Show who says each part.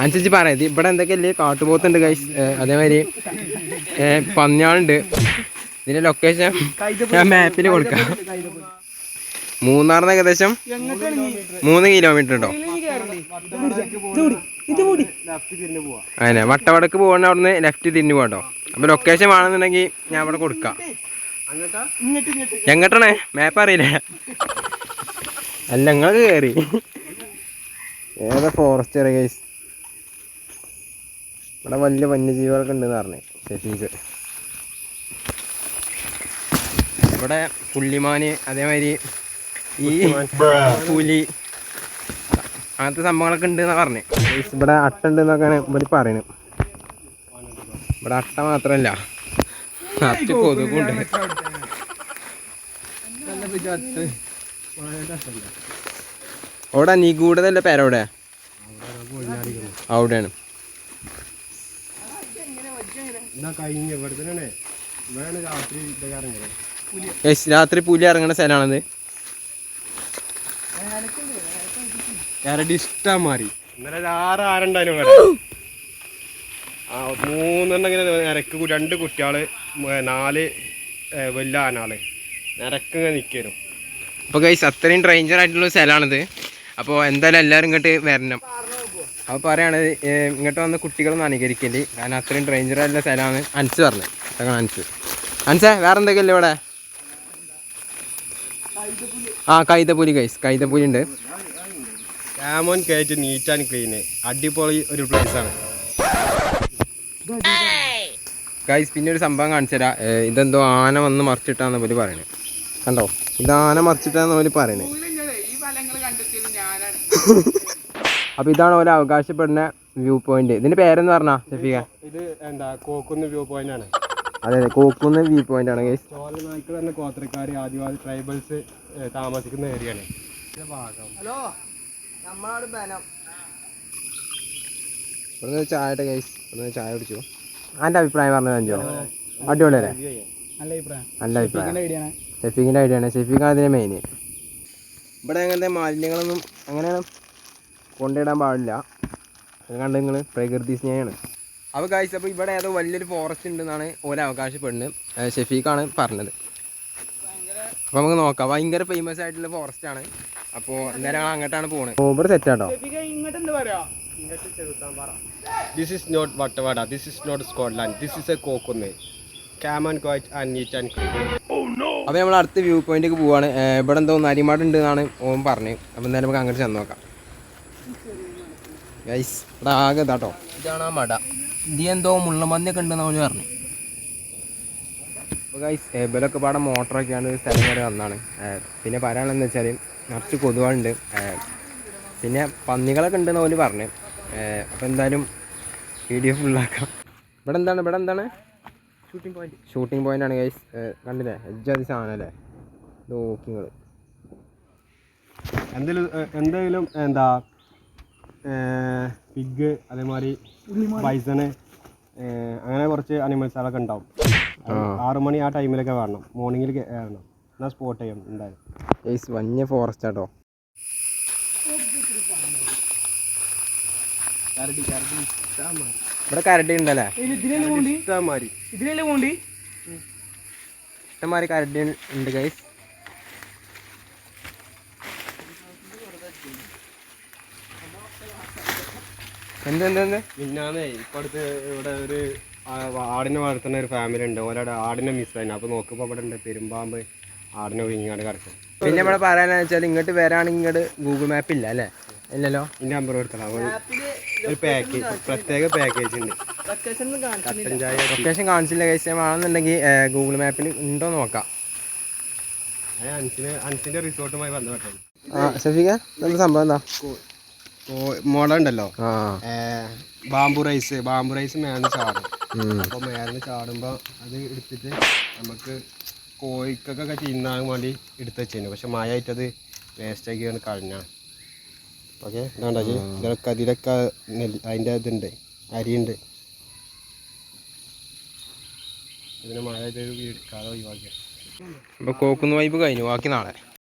Speaker 1: അനുസരിച്ച് പറയാം. ഇവിടെ എന്തൊക്കെയല്ലേ കാട്ടുപോത്തുണ്ട് ഗൈസ് അതേമാതിരി പന്നിയാളുണ്ട്. ഇതിന്റെ ലൊക്കേഷൻ ഞാൻ മാപ്പിന് കൊടുക്കാം. മൂന്നാറിന് ഏകദേശം മൂന്ന് കിലോമീറ്റർ ഉണ്ടോ? അങ്ങനെ വട്ടവടക്ക് പോകണ അവിടുന്ന് ലെഫ്റ്റ് തിരിഞ്ഞു പോകട്ടോ അപ്പൊ ലൊക്കേഷൻ വേണമെന്നുണ്ടെങ്കിൽ ഞാൻ അവിടെ കൊടുക്കാം. എങ്ങോട്ടാണ്? മാപ്പ് അറിയില്ല. അല്ല നിങ്ങൾ കയറി ഏതാ ഫോറസ്റ്റ് ഗൈസ് ഇവിടെ വലിയ വന്യജീവികളൊക്കെ ഉണ്ടെന്ന് പറഞ്ഞു. ഷെഫീക്ക് ഇവിടെ പുള്ളിമാന് അതേമാതിരി ഈ പുലി അങ്ങനത്തെ സംഭവങ്ങളൊക്കെ ഉണ്ട് എന്നാ പറഞ്ഞു. ഇവിടെ അട്ട ഉണ്ട് എന്നൊക്കെയാണ് ഇവിടെ പറയുന്നത് ഇവിടെ അട്ട മാത്രമല്ല നിറച്ച് കൊതുകുണ്ട് അവിടെ നിഗൂഢതല്ല പേരവിടെ അവിടെയാണ്.
Speaker 2: കഴിഞ്ഞ ഇവിടെ തന്നെയാണ് വേണം രാത്രി ഇതൊക്കെ ഇറങ്ങിയത്
Speaker 1: രാത്രി പുലി ഇറങ്ങുന്ന സ്ഥലമാണത്.
Speaker 2: ഇഷ്ടം മാറി ഇന്നലെ ആറ് ആരുണ്ടായിരുന്നു ആ മൂന്നെണ്ണം ഇങ്ങനെ നിരക്ക് രണ്ട് കുട്ടികൾ നാല് വലിയ ആനാൾ. നിരക്ക് ഇങ്ങനെ നിൽക്കായിരുന്നു
Speaker 1: അപ്പോൾ ഗൈസ് അത്രയും ഡ്രേഞ്ചർ ആയിട്ടുള്ള സ്ഥലമാണിത്. അപ്പോൾ എന്തായാലും എല്ലാവരും ഇങ്ങോട്ട് വരണം. അപ്പോൾ പറയാണ് ഇങ്ങോട്ട് വന്ന കുട്ടികളൊന്നും അനുകരിക്കൽ കാരണം അത്രയും ഡ്രേഞ്ചർ ആയിട്ടുള്ള സ്ഥലമാണ്. അൻസ് പറഞ്ഞത് അതാണ് അൻസ്. അൻസേ വേറെ എന്തൊക്കെയല്ലേ ഇവിടെ? ആ കൈതപ്പുലി കൈസ് കൈതപ്പുലി ഉണ്ട്.
Speaker 2: ക്യാമൻ കയറ്റ് നീറ്റ് ആൻഡ് ക്ലീന് അടിപൊളി ഒരു പ്ലേസ് ആണ്.
Speaker 1: ഗൈസ് പിന്നെ ഒരു സംഭവം കാണിച്ചു തരാം. ഇതെന്തോ ആന വന്ന് മറിച്ചിട്ടാന്ന് പോലെ പറയണേ. കണ്ടോ? ഇത് ആന മറിച്ചിട്ടാന്ന് പോലെ പറയണേ. അപ്പൊ ഇതാണ് ഓരോ അവകാശപ്പെടുന്ന വ്യൂ പോയിന്റ് ഇതിന്റെ പേരെന്ന് പറഞ്ഞാ
Speaker 2: ഇത് എന്താ കോക്കുന്ന് വ്യൂ പോയിന്റ് ആണ്.
Speaker 1: അതെ അതെ. കോക്കുന്ന വ്യൂ പോയിന്റ് ആണ് ഗൈസ്
Speaker 2: തന്നെ കോത്രക്കാർ ആദിവാസി ട്രൈബൽസ് താമസിക്കുന്ന ഏരിയയാണ് ഭാഗം.
Speaker 1: ഇവിടുന്ന് ചായട്ടെ ഗൈസ് ഇവിടുന്ന് ചായ കുടിച്ചു. എന്റെ അഭിപ്രായം പറഞ്ഞു അഞ്ചോ? അടിപൊളിയല്ലേ?
Speaker 2: നല്ല അഭിപ്രായം.
Speaker 1: നല്ല അഭിപ്രായം. ഷെഫീഖിന്റെ ഐഡിയ ആണ്. ഷെഫീഖാണ് അതിന് മെയിൻ ഇവിടെ അങ്ങനത്തെ മാലിന്യങ്ങളൊന്നും അങ്ങനെ കൊണ്ടിടാൻ പാടില്ല. അത് കണ്ട് നിങ്ങൾ പ്രകൃതി സ്നേഹമാണ് അപ്പോൾ കാഴ്ച അപ്പോൾ ഇവിടെ ഏതോ വലിയൊരു ഫോറസ്റ്റ് ഉണ്ടെന്നാണ് ഓരോ അവകാശപ്പെടുന്നത് ഷെഫീഖാണ് പറഞ്ഞത്. അപ്പോൾ നമുക്ക് നോക്കാം. ഭയങ്കര ഫേമസ് ആയിട്ടുള്ള ഫോറസ്റ്റ് ആണ്. അപ്പോൾ എന്തായാലും ഞങ്ങൾ അങ്ങോട്ടാണ് പോകുന്നത് ഓബർ സെറ്റാട്ടോ
Speaker 2: this is not Vattavada. This is not Scotland this is a Kokkunnu ക്യാമൻ quiet and neat and clean
Speaker 1: അപ്പോൾ നമ്മൾ അടുത്ത വ്യൂ പോയിന്റിലേക്ക് പോവാണ്. ഇവിടെ എന്തോ നരിമാട് ഉണ്ട് എന്നാണ് ഓൻ പറഞ്ഞത്. അപ്പോൾ എന്തായാലും നമുക്ക് അങ്ങോട്ട് ചെന്ന് നോക്കാം. ഗൈസ് ഇവിടെ ആകെ ഇതാട്ടോ. ഇതാണ് ആ മട. ഇത് എന്തോ മുള്ളമന്തിയൊക്കെ ഉണ്ടെന്ന് അവന് പറഞ്ഞു. അപ്പോൾ ഗൈസ് ഇവരൊക്കെ പാടെ മോട്ടറൊക്കെയാണ് സ്ഥലം വരെ വന്നാണ്. പിന്നെ പറയാനുള്ളതെന്ന് വെച്ചാൽ നിറച്ച് കൊതുകുണ്ട് ഏഹ് പിന്നെ പന്നികളൊക്കെ ഉണ്ടെന്ന് അവന് പറഞ്ഞു. അപ്പോൾ എന്തായാലും വീഡിയോ ഫുള്ളാക്കാം ഇവിടെ എന്താണ്? ഇവിടെ എന്താണ്? ഷൂട്ടിംഗ് പോയിന്റ് ഷൂട്ടിംഗ് പോയിന്റ് ആണ് ഗൈസ് കണ്ടില്ലേ? എജ്ജാതി സാധനം അല്ലേ? നോക്കിങ്ങൾ
Speaker 2: എന്തെങ്കിലും എന്തെങ്കിലും എന്താ പിഗ് അതേമാതിരി ബൈസണ് അങ്ങനെ കുറച്ച് അനിമൽസുകളൊക്കെ ഉണ്ടാവും. ആറു മണി ആ ടൈമിലൊക്കെ വരണം. മോർണിംഗിൽ കയറണം എന്നാൽ സ്പോട്ട് ചെയ്യും എന്തായാലും.
Speaker 1: വന്യ ഫോറസ്റ്റ് ആട്ടോ. ഇവിടെ കരടി ഉണ്ടല്ലേ?
Speaker 2: ഇഷ്ടംമാതിരി
Speaker 1: കരടി ഉണ്ട് ഗൈസ്
Speaker 2: മിന്നാന്നേ ഇപ്പൊ അടുത്ത് ഇവിടെ ഒരു ആടിനെ വളർത്തുന്ന ഒരു ഫാമിലി ഉണ്ട്. ഓരോ ആടിനെ മിസ്സായി അപ്പൊ നോക്കുമ്പോ ഇവിടെ ഉണ്ട് പെരുമ്പാമ്പ് ആടിനെ വിങ്ങാണ്ട് കിടക്കും.
Speaker 1: പിന്നെ ഇവിടെ പറയാനാ വെച്ചാൽ ഇങ്ങോട്ട് വരാണെങ്കിൽ ഇങ്ങോട്ട് ഗൂഗിൾ മാപ്പ് ഇല്ല അല്ലേ? ഇല്ലല്ലോ?
Speaker 2: ഇന്റെ നമ്പർ കൊടുക്കണം ഒരു പാക്കേജ് പ്രത്യേക പാക്കേജ് ഉണ്ട്.
Speaker 1: ലൊക്കേഷൻ കാണിച്ചില്ല ഗൈസ് ഞാൻ വേണമെന്നുണ്ടെങ്കിൽ ഗൂഗിൾ മാപ്പിൽ ഉണ്ടോ നോക്കാം.
Speaker 2: അൻസിന്റെ റിസോർട്ടുമായി ബന്ധപ്പെട്ടു
Speaker 1: ആ ഷഫീഖ എന്താ സംഭവം എന്താ?
Speaker 2: മുള ഉണ്ടല്ലോ. ബാമ്പു റൈസ് ബാമ്പു റൈസ് മേലെ ചാടും.
Speaker 1: അപ്പൊ
Speaker 2: അപ്പോൾ മേലെ ചാടുമ്പോൾ അത് എടുത്തിട്ട് നമുക്ക് കോഴിക്കൊക്കെ തിന്നാൻ വേണ്ടി എടുത്ത് വെച്ചു പക്ഷെ മഴ ആയിട്ടത് വേസ്റ്റ് ആക്കിയാണ് കഴിഞ്ഞ ഓക്കെ? ഇതിലൊക്കെ അതിലൊക്കെ നെല്ല് അതിന്റെ ഇതുണ്ട് അരിയുണ്ട്. ഇതിന് മഴ ആയിട്ട് എടുക്കാതെ ഒഴിവാക്കിയ.
Speaker 1: അപ്പോൾ കോക്കുന്ന വൈബ് കഴിഞ്ഞു. ബാക്കി നാളെ.